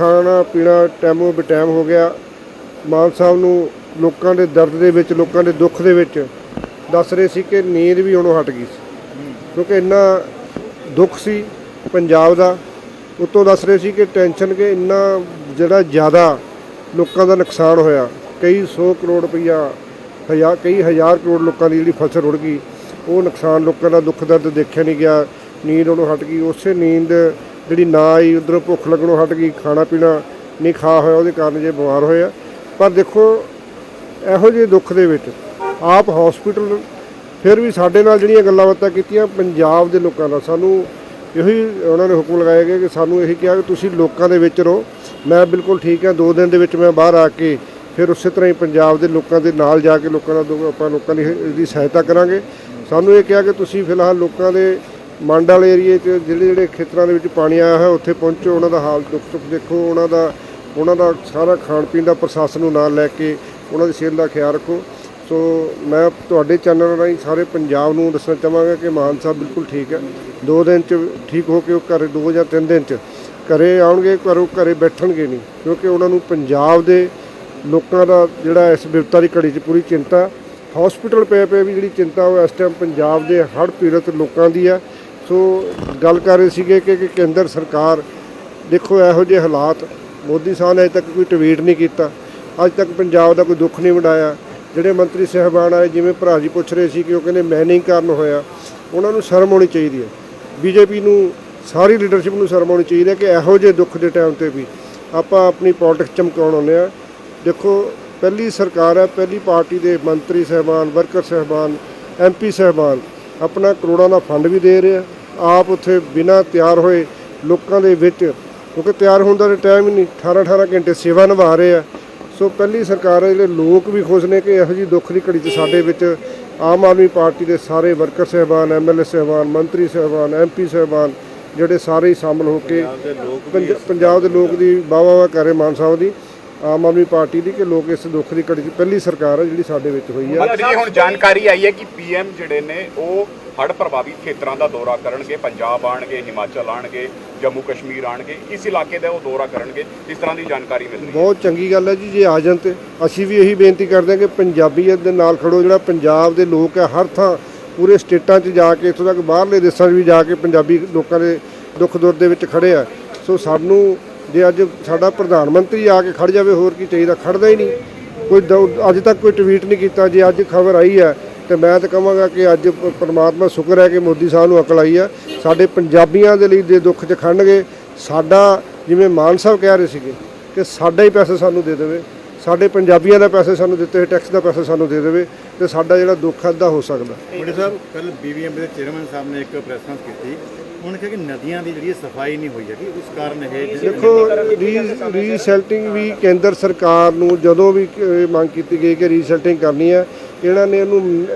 ਖਾਣਾ ਪੀਣਾ ਟੈਮੋ ਬਟਾਈਮ ਹੋ ਗਿਆ। ਮਾਨ ਸਾਹਿਬ ਨੂੰ ਲੋਕਾਂ ਦੇ ਦਰਦ ਦੇ ਵਿੱਚ, ਲੋਕਾਂ ਦੇ ਦੁੱਖ ਦੇ ਵਿੱਚ ਦੱਸ ਰਹੇ ਸੀ ਕਿ ਨੀਂਦ ਵੀ ਉਹਨੂੰ ਹਟ ਗਈ ਸੀ। ਕਿਉਂਕਿ ਇੰਨਾ ਦੁੱਖ ਸੀ ਪੰਜਾਬ ਦਾ, ਉਤੋਂ ਦੱਸ ਰਹੇ ਸੀ ਕਿ ਟੈਨਸ਼ਨ ਕਿ ਇੰਨਾ ਜਿਹੜਾ ਜ਼ਿਆਦਾ ਲੋਕਾਂ ਦਾ ਨੁਕਸਾਨ ਹੋਇਆ, ਕਈ 100 ਕਰੋੜ ਰੁਪਈਆ ਹਜ਼ਾਰ ਕਈ ਹਜ਼ਾਰ ਕਰੋੜ ਲੋਕਾਂ ਦੀ ਜਿਹੜੀ ਫਸਲ ਰੁੜ ਗਈ, ਉਹ ਨੁਕਸਾਨ ਲੋਕਾਂ ਦਾ ਦੁੱਖ ਦਰਦ ਦੇਖਿਆ ਨਹੀਂ ਗਿਆ, ਨੀਂਦ ਉਹਨੂੰ ਹਟ ਗਈ। ਉਸੇ ਨੀਂਦ ਜਿਹੜੀ ਨਾ ਆਈ ਉਧਰੋਂ ਭੁੱਖ ਲੱਗਣੋਂ ਹਟ ਗਈ, ਖਾਣਾ ਪੀਣਾ ਨਹੀਂ ਖਾ ਹੋਇਆ, ਉਹਦੇ ਕਾਰਨ ਜੇ ਬਿਮਾਰ ਹੋਇਆ ਪਰ ਦੇਖੋ, ਇਹੋ ਜਿਹੇ ਦੁੱਖ ਦੇ ਵਿੱਚ ਆਪ ਹਸਪੀਟਲ ਫਿਰ ਵੀ ਸਾਡੇ ਨਾਲ ਜਿਹੜੀਆਂ ਗੱਲਾਂ ਬਾਤਾਂ ਕੀਤੀਆਂ, ਪੰਜਾਬ ਦੇ ਲੋਕਾਂ ਨਾਲ ਸਾਨੂੰ ਇਹੀ ਉਹਨਾਂ ਨੇ ਹੁਕਮ ਲਗਾਇਆ ਗਿਆ ਕਿ ਸਾਨੂੰ ਇਹੀ ਕਿਹਾ ਕਿ ਤੁਸੀਂ ਲੋਕਾਂ ਦੇ ਵਿੱਚ ਰਹੋ। ਮੈਂ ਬਿਲਕੁਲ ਠੀਕ ਹਾਂ, ਦੋ ਦਿਨ ਦੇ ਵਿੱਚ ਮੈਂ ਬਾਹਰ ਆ ਕੇ ਫਿਰ ਉਸੇ ਤਰ੍ਹਾਂ ਹੀ ਪੰਜਾਬ ਦੇ ਲੋਕਾਂ ਦੇ ਨਾਲ ਜਾ ਕੇ ਲੋਕਾਂ ਦਾ ਦੋ- ਆਪਾਂ ਲੋਕਾਂ ਦੀ ਇਹਦੀ ਸਹਾਇਤਾ ਕਰਾਂਗੇ। ਸਾਨੂੰ ਇਹ ਕਿਹਾ ਕਿ ਤੁਸੀਂ ਫਿਲਹਾਲ ਲੋਕਾਂ ਦੇ ਮੰਡ ਏਰੀਏ 'ਚ ਜਿਹੜੇ ਜਿਹੜੇ ਖੇਤਰਾਂ ਦੇ ਵਿੱਚ ਪਾਣੀ ਆਇਆ ਹੈ ਉੱਥੇ ਪਹੁੰਚੋ, ਉਹਨਾਂ ਦਾ ਹਾਲ ਦੁੱਖ ਸੁੱਖ ਦੇਖੋ, ਉਹਨਾਂ ਦਾ ਉਹਨਾਂ ਦਾ ਸਾਰਾ ਖਾਣ ਪੀਣ ਦਾ ਪ੍ਰਸ਼ਾਸਨ ਨੂੰ ਨਾਲ ਲੈ ਕੇ ਉਹਨਾਂ ਦੀ ਸਿਹਤ ਦਾ ਖਿਆਲ ਰੱਖੋ। ਸੋ ਮੈਂ ਤੁਹਾਡੇ ਚੈਨਲ ਰਾਹੀਂ ਸਾਰੇ ਪੰਜਾਬ ਨੂੰ ਦੱਸਣਾ ਚਾਹਾਂਗਾ ਕਿ ਮਾਨ ਸਾਹਿਬ ਬਿਲਕੁਲ ਠੀਕ ਹੈ। ਦੋ ਦਿਨ ਚ ਠੀਕ ਹੋ ਕੇ ਉਹ ਘਰੇ, ਦੋ ਜਾਂ ਤਿੰਨ ਦਿਨ ਚ ਘਰੇ ਆਉਣਗੇ ਘਰੋਂ ਘਰੇ ਬੈਠਣਗੇ ਨਹੀਂ, ਕਿਉਂਕਿ ਉਹਨਾਂ ਨੂੰ ਪੰਜਾਬ ਦੇ ਲੋਕਾਂ ਦਾ ਜਿਹੜਾ ਇਸ ਵਿਪਤਾ ਦੀ ਘੜੀ 'ਚ ਪੂਰੀ ਚਿੰਤਾ। ਹਸਪੀਟਲ ਪਏ ਪਏ ਵੀ ਜਿਹੜੀ ਚਿੰਤਾ ਉਹ ਇਸ ਟਾਈਮ ਪੰਜਾਬ ਦੇ ਹੜ੍ਹ ਪੀੜਤ ਲੋਕਾਂ ਦੀ ਆ। ਸੋ ਗੱਲ ਕਰ ਰਹੇ ਸੀਗੇ ਕਿ ਕਿ ਕੇਂਦਰ ਸਰਕਾਰ, ਦੇਖੋ ਇਹੋ ਜਿਹੇ ਹਾਲਾਤ, ਮੋਦੀ ਸਾਹਿਬ ਨੇ ਅਜੇ ਤੱਕ ਕੋਈ ਟਵੀਟ ਨਹੀਂ ਕੀਤਾ। ਅੱਜ ਤੱਕ ਪੰਜਾਬ ਦਾ ਕੋਈ ਦੁੱਖ ਨਹੀਂ ਵੰਡਾਇਆ। ਜਿਹੜੇ ਮੰਤਰੀ ਸਹਿਬਾਨ ਆਏ, ਜਿਵੇਂ ਭਰਾ ਜੀ ਪੁੱਛ ਰਹੇ ਸੀ ਕਿ ਉਹ ਕਹਿੰਦੇ ਮੈਂ ਨਹੀਂ ਕਾਰਨ ਹੋਇਆ, ਉਹਨਾਂ ਨੂੰ ਸ਼ਰਮ ਆਉਣੀ ਚਾਹੀਦੀ ਹੈ। ਬੀਜੇਪੀ ਨੂੰ, ਸਾਰੀ ਲੀਡਰਸ਼ਿਪ ਨੂੰ ਸ਼ਰਮ ਆਉਣੀ ਚਾਹੀਦੀ ਹੈ ਕਿ ਇਹੋ ਜਿਹੇ ਦੁੱਖ ਦੇ ਟਾਈਮ ਤੇ ਵੀ ਆਪਾਂ ਆਪਣੀ ਪੋਲਿਟਿਕਸ ਚਮਕਾਉਣ ਆਉਂਦੇ ਆ ਦੇਖੋ, ਪਹਿਲੀ ਸਰਕਾਰ ਹੈ, ਪਹਿਲੀ ਪਾਰਟੀ ਦੇ ਮੰਤਰੀ ਸਹਿਬਾਨ ਵਰਕਰ ਸਹਿਬਾਨ ਐਮਪੀ ਸਹਿਬਾਨ, ਆਪਣਾ ਕਰੋੜਾਂ ਦਾ ਫੰਡ ਵੀ ਦੇ ਰਿਹਾ ਆਪ ਉੱਥੇ ਬਿਨਾਂ ਤਿਆਰ ਹੋਏ ਲੋਕਾਂ ਦੇ ਵਿੱਚ ਕਿਉਂਕਿ ਤਿਆਰ ਹੋਣ ਦਾ ਟਾਈਮ ਹੀ ਨਹੀਂ 18 18 ਘੰਟੇ ਸੇਵਾ ਨਿਭਾ ਰਹੇ ਆ। ਸੋ ਪਹਿਲੀ ਸਰਕਾਰ ਹੈ ਜਿਹੜੇ ਲੋਕ ਵੀ ਖੁਸ਼ ਨੇ ਕਿ ਇਹੋ ਜਿਹੀ ਦੁੱਖ ਦੀ ਘੜੀ 'ਚ ਸਾਡੇ ਵਿੱਚ ਆਮ ਆਦਮੀ ਪਾਰਟੀ ਦੇ ਸਾਰੇ ਵਰਕਰ ਸਹਿਬਾਨ ਐਮਐਲਏ ਸਹਿਬਾਨ ਮੰਤਰੀ ਸਹਿਬਾਨ ਐਮਪੀ ਸਹਿਬਾਨ ਜਿਹੜੇ ਸਾਰੇ ਹੀ ਸ਼ਾਮਲ ਹੋ ਕੇ ਪੰਜ- ਪੰਜਾਬ ਦੇ ਲੋਕ ਦੀ ਵਾਹ ਵਾਹ ਕਰ ਰਹੇ ਮਾਨ ਸਾਹਿਬ ਦੀ ਆਮ ਆਦਮੀ ਪਾਰਟੀ ਦੀ ਕਿ ਲੋਕ ਇਸ ਦੁੱਖ ਦੀ ਘੜੀ 'ਚ ਪਹਿਲੀ ਸਰਕਾਰ ਹੈ ਜਿਹੜੀ ਸਾਡੇ ਵਿੱਚ ਹੋਈ ਹੈ ਜੀ ਹੁਣ ਜਾਣਕਾਰੀ ਆਈ ਹੈ ਕਿ ਪੀਐਮ ਜਿਹੜੇ ਨੇ ਉਹ ਹੜ੍ਹ ਪ੍ਰਭਾਵਿਤ ਖੇਤਰਾਂ ਦਾ ਦੌਰਾ ਕਰਨਗੇ, ਪੰਜਾਬ ਆਣਗੇ ਹਿਮਾਚਲ ਆਣਗੇ ਜੰਮੂ ਕਸ਼ਮੀਰ ਆਣਗੇ ਇਸ ਇਲਾਕੇ ਦਾ ਉਹ ਦੌਰਾ ਕਰਨਗੇ, ਇਸ ਤਰ੍ਹਾਂ ਦੀ ਜਾਣਕਾਰੀ ਮਿਲ ਬਹੁਤ ਚੰਗੀ ਗੱਲ ਹੈ ਜੀ, ਜੇ ਆ ਜਾਣ ਤੇ ਅਸੀਂ ਵੀ ਇਹੀ ਬੇਨਤੀ ਕਰਦੇ ਹਾਂ ਕਿ ਪੰਜਾਬੀਅਤ ਦੇ ਨਾਲ ਖੜੋ, ਜਿਹੜਾ ਪੰਜਾਬ ਦੇ ਲੋਕ ਹੈ, ਹਰ ਥਾਂ ਪੂਰੇ ਸਟੇਟਾਂ 'ਚ ਜਾ ਕੇ, ਇੱਥੋਂ ਤੱਕ ਬਾਹਰਲੇ ਦੇਸ਼ਾਂ 'ਚ ਵੀ ਜਾ ਕੇ ਪੰਜਾਬੀ ਲੋਕਾਂ ਦੇ ਦੁੱਖ ਦੁਰ ਦੇ ਵਿੱਚ ਖੜੇ ਆ। ਸੋ ਸਾਨੂੰ ਜੇ ਅੱਜ ਸਾਡਾ ਪ੍ਰਧਾਨ ਮੰਤਰੀ ਆ ਕੇ ਖੜ ਜਾਵੇ, ਹੋਰ ਕੀ ਚਾਹੀਦਾ? ਖੜਦਾ ਹੀ ਨਹੀਂ। ਕੋਈ ਦ- ਅੱਜ ਤੱਕ ਕੋਈ ਟਵੀਟ ਨਹੀਂ ਕੀਤਾ, ਜੇ ਅੱਜ ਖਬਰ ਆਈ ਹੈ ਤੇ ਮੈਂ ਤਾਂ ਕਹਾਂਗਾ ਕਿ ਅੱਜ ਪਰਮਾਤਮਾ ਪ੍ਰਮਾਤਮਾ ਸ਼ੁਕਰ ਹੈ ਕਿ ਮੋਦੀ ਸਾਹਿਬ ਨੂੰ ਅਕਲ ਆਈ ਆ। ਸਾਡੇ ਪੰਜਾਬੀਆਂ ਦੇ ਲਈ ਦੇ ਦੁੱਖ 'ਚ ਖੜਨਗੇ ਸਾਡਾ ਜਿਵੇਂ ਮਾਨ ਸਾਹਿਬ ਕਹਿ ਰਹੇ ਸੀਗੇ ਕਿ ਸਾਡਾ ਹੀ ਪੈਸਾ ਸਾਨੂੰ ਦੇ ਦੇਵੇ। ਸਾਡੇ ਪੰਜਾਬੀਆਂ ਦਾ ਪੈਸੇ ਸਾਨੂੰ ਦਿੱਤੇ ਹੋਏ ਟੈਕਸ ਦਾ ਪੈਸਾ ਸਾਨੂੰ ਦੇ ਦੇਵੇ ਤੇ ਸਾਡਾ ਜਿਹੜਾ ਦੁੱਖ ਅੱਧਾ ਹੋ ਸਕਦਾ। ਬੜੇ ਸਾਹਿਬ ਕੱਲ ਬੀਬੀਐਮ ਦੇ ਚੇਅਰਮੈਨ ਸਾਹਿਬ ਨੇ ਇੱਕ ਪ੍ਰੈਸ ਕਾਨਫਰੰਸ ਕੀਤੀ। ਉਹਨਾਂ ਨੇ ਕਿਹਾ ਕਿ ਨਦੀਆਂ ਦੀ ਜਿਹੜੀ ਸਫ਼ਾਈ ਨਹੀਂ ਹੋਈ ਹੈਗੀ ਉਸ ਕਾਰਨ ਇਹ ਦੇਖੋ ਰੀਸੈਲਟਿੰਗ ਵੀ ਕੇਂਦਰ ਸਰਕਾਰ ਨੂੰ ਜਦੋਂ ਵੀ ਮੰਗ ਕੀਤੀ ਗਈ ਕਿ ਰੀਸੈਲਟਿੰਗ ਕਰਨੀ ਹੈ ਇਹਨਾਂ ਨੇ ਇਹਨੂੰ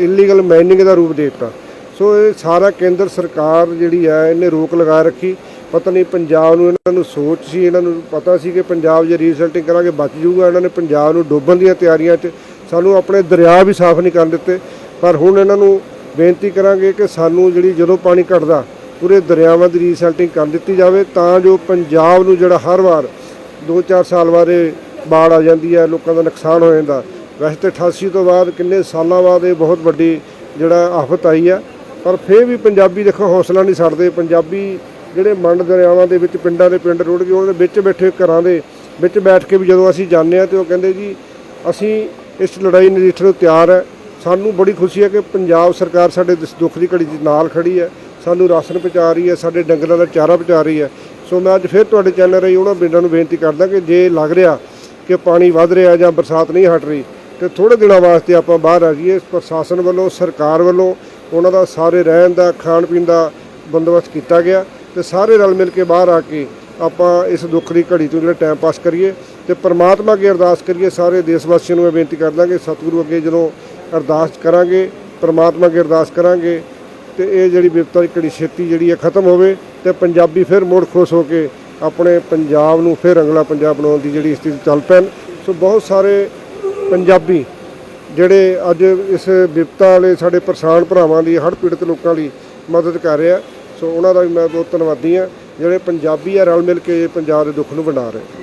ਇਲੀਗਲ ਮਾਈਨਿੰਗ ਦਾ ਰੂਪ ਦੇ ਦਿੱਤਾ। ਸੋ ਇਹ ਸਾਰਾ ਕੇਂਦਰ ਸਰਕਾਰ ਜਿਹੜੀ ਹੈ ਇਹਨੇ ਰੋਕ ਲਗਾ ਰੱਖੀ। ਪਤਾ ਨਹੀਂ ਪੰਜਾਬ ਨੂੰ ਇਹਨਾਂ ਨੂੰ ਸੋਚ ਸੀ, ਇਹਨਾਂ ਨੂੰ ਪਤਾ ਸੀ ਕਿ ਪੰਜਾਬ ਜੇ ਰੀਸੈਲਟਿੰਗ ਕਰਾਂਗੇ ਬਚ ਜੂਗਾ ਇਹਨਾਂ ਨੇ ਪੰਜਾਬ ਨੂੰ ਡੋਬਣ ਦੀਆਂ ਤਿਆਰੀਆਂ 'ਚ ਸਾਨੂੰ ਆਪਣੇ ਦਰਿਆ ਵੀ ਸਾਫ਼ ਨਹੀਂ ਕਰਨ ਦਿੱਤੇ। ਪਰ ਹੁਣ ਇਹਨਾਂ ਨੂੰ ਬੇਨਤੀ ਕਰਾਂਗੇ ਕਿ ਸਾਨੂੰ ਜਿਹੜੀ ਜਦੋਂ ਪਾਣੀ ਘਟਦਾ, ਪੂਰੇ ਦਰਿਆਵਾਂ ਦੀ ਰੀਸੈਲਟਿੰਗ ਕਰ ਦਿੱਤੀ ਜਾਵੇ ਤਾਂ ਜੋ ਪੰਜਾਬ ਨੂੰ ਜਿਹੜਾ ਹਰ ਵਾਰ 2-4 ਸਾਲ ਬਾਅਦ ਬਾੜ ਆ ਜਾਂਦੀ ਹੈ, ਲੋਕਾਂ ਦਾ ਨੁਕਸਾਨ ਹੋ ਜਾਂਦਾ। ਵੈਸੇ ਤੇ 88 ਤੋਂ ਬਾਅਦ ਕਿੰਨੇ ਸਾਲਾਂ ਬਾਅਦ ਇਹ ਬਹੁਤ ਵੱਡੀ ਜਿਹੜਾ ਆਫਤ ਆਈ ਆ, ਪਰ ਫਿਰ ਵੀ ਪੰਜਾਬੀ ਦੇਖੋ ਹੌਸਲਾ ਨਹੀਂ ਛੱਡਦੇ। ਪੰਜਾਬੀ ਜਿਹੜੇ ਮੰਡ ਦਰਿਆਵਾਂ ਦੇ ਵਿੱਚ ਪਿੰਡਾਂ ਦੇ ਪਿੰਡ ਰੁੜ ਗਏ ਉਹਨਾਂ ਦੇ ਵਿੱਚ ਬੈਠੇ ਘਰਾਂ ਦੇ ਵਿੱਚ ਬੈਠ ਕੇ ਵੀ ਜਦੋਂ ਅਸੀਂ ਜਾਂਦੇ ਆ ਤੇ ਉਹ ਕਹਿੰਦੇ ਜੀ, ਅਸੀਂ ਇਸ ਲੜਾਈ ਨਜਿੱਠਣ ਨੂੰ ਤਿਆਰ ਹੈ। ਸਾਨੂੰ ਬੜੀ ਖੁਸ਼ੀ ਹੈ ਕਿ ਪੰਜਾਬ ਸਰਕਾਰ ਸਾਡੇ ਇਸ ਦੁੱਖ ਦੀ ਘੜੀ 'ਚ ਨਾਲ ਖੜੀ ਹੈ। ਸਾਨੂੰ ਰਾਸ਼ਨ ਪਹੁੰਚਾ ਰਹੀ ਹੈ, ਸਾਡੇ ਡੰਗਰਾਂ ਦਾ ਚਾਰਾ ਪਹੁੰਚਾ ਰਹੀ ਹੈ। ਸੋ ਮੈਂ ਅੱਜ ਫਿਰ ਤੁਹਾਡੇ ਚੈਨਲ ਰਾਹੀਂ ਉਹਨਾਂ ਪਿੰਡਾਂ ਨੂੰ ਬੇਨਤੀ ਕਰਦਾ ਕਿ ਜੇ ਲੱਗ ਰਿਹਾ ਕਿ ਪਾਣੀ ਵੱਧ ਰਿਹਾ ਜਾਂ ਬਰਸਾਤ ਨਹੀਂ ਹਟ ਰਹੀ, ਤੇ ਥੋੜੇ ਦਿਨਾਂ ਵਾਸਤੇ ਆਪਾਂ ਬਾਹਰ ਆ ਜਾਈਏ। ਪ੍ਰਸ਼ਾਸਨ ਵੱਲੋਂ, ਸਰਕਾਰ ਵੱਲੋਂ ਉਹਨਾਂ ਦਾ ਸਾਰੇ ਰਹਿਣ ਦਾ ਖਾਣ ਪੀਣ ਦਾ ਬੰਦੋਬਸਤ ਕੀਤਾ ਗਿਆ। ਤੇ ਸਾਰੇ ਰਲ ਮਿਲ ਕੇ ਬਾਹਰ ਆ ਕੇ ਆਪਾਂ ਇਸ ਦੁੱਖ ਦੀ ਘੜੀ ਤੋਂ ਜਿਹੜਾ ਟਾਈਮ ਪਾਸ ਕਰੀਏ ਤੇ ਪ੍ਰਮਾਤਮਾ ਅੱਗੇ ਅਰਦਾਸ ਕਰੀਏ, ਸਾਰੇ ਦੇਸ਼ ਵਾਸੀਆਂ ਨੂੰ ਮੈਂ ਬੇਨਤੀ ਕਰਦਾ ਕਿ ਸਤਿਗੁਰੂ ਅੱਗੇ ਜਦੋਂ ਅਰਦਾਸ ਕਰਾਂਗੇ, ਪ੍ਰਮਾਤਮਾ ਅੱਗੇ ਅਰਦਾਸ ਕਰਾਂਗੇ ਤੇ ਇਹ ਜਿਹੜੀ ਵਿਪਤਾ ਦੀ ਘੜੀ ਛੇਤੀ ਜਿਹੜੀ ਹੈ ਖਤਮ ਹੋਵੇ ਤੇ ਪੰਜਾਬੀ ਫਿਰ ਮੁੜ ਖੁਸ਼ ਹੋ ਕੇ ਆਪਣੇ ਪੰਜਾਬ ਨੂੰ ਫਿਰ ਅਗਲਾ ਪੰਜਾਬ ਬਣਾਉਣ ਦੀ ਜਿਹੜੀ ਸਥਿਤੀ ਚੱਲ ਪੈਣ। ਸੋ ਬਹੁਤ ਸਾਰੇ ਪੰਜਾਬੀ ਜਿਹੜੇ ਅੱਜ ਇਸ ਵਿਪਤਾ ਵਾਲੇ ਸਾਡੇ ਪਰੇਸ਼ਾਨ ਭਰਾਵਾਂ ਦੀ, ਹੜ੍ਹ ਪੀੜਤ ਲੋਕਾਂ ਲਈ ਮਦਦ ਕਰ ਰਿਹਾ ਸੋ ਉਹਨਾਂ ਦਾ ਵੀ ਮੈਂ ਬਹੁਤ ਧੰਨਵਾਦੀ ਹਾਂ, ਜਿਹੜੇ ਪੰਜਾਬੀ ਆ ਰਲ ਮਿਲ ਕੇ ਪੰਜਾਬ ਦੇ ਦੁੱਖ ਨੂੰ ਵੰਡਾ ਰਹੇ।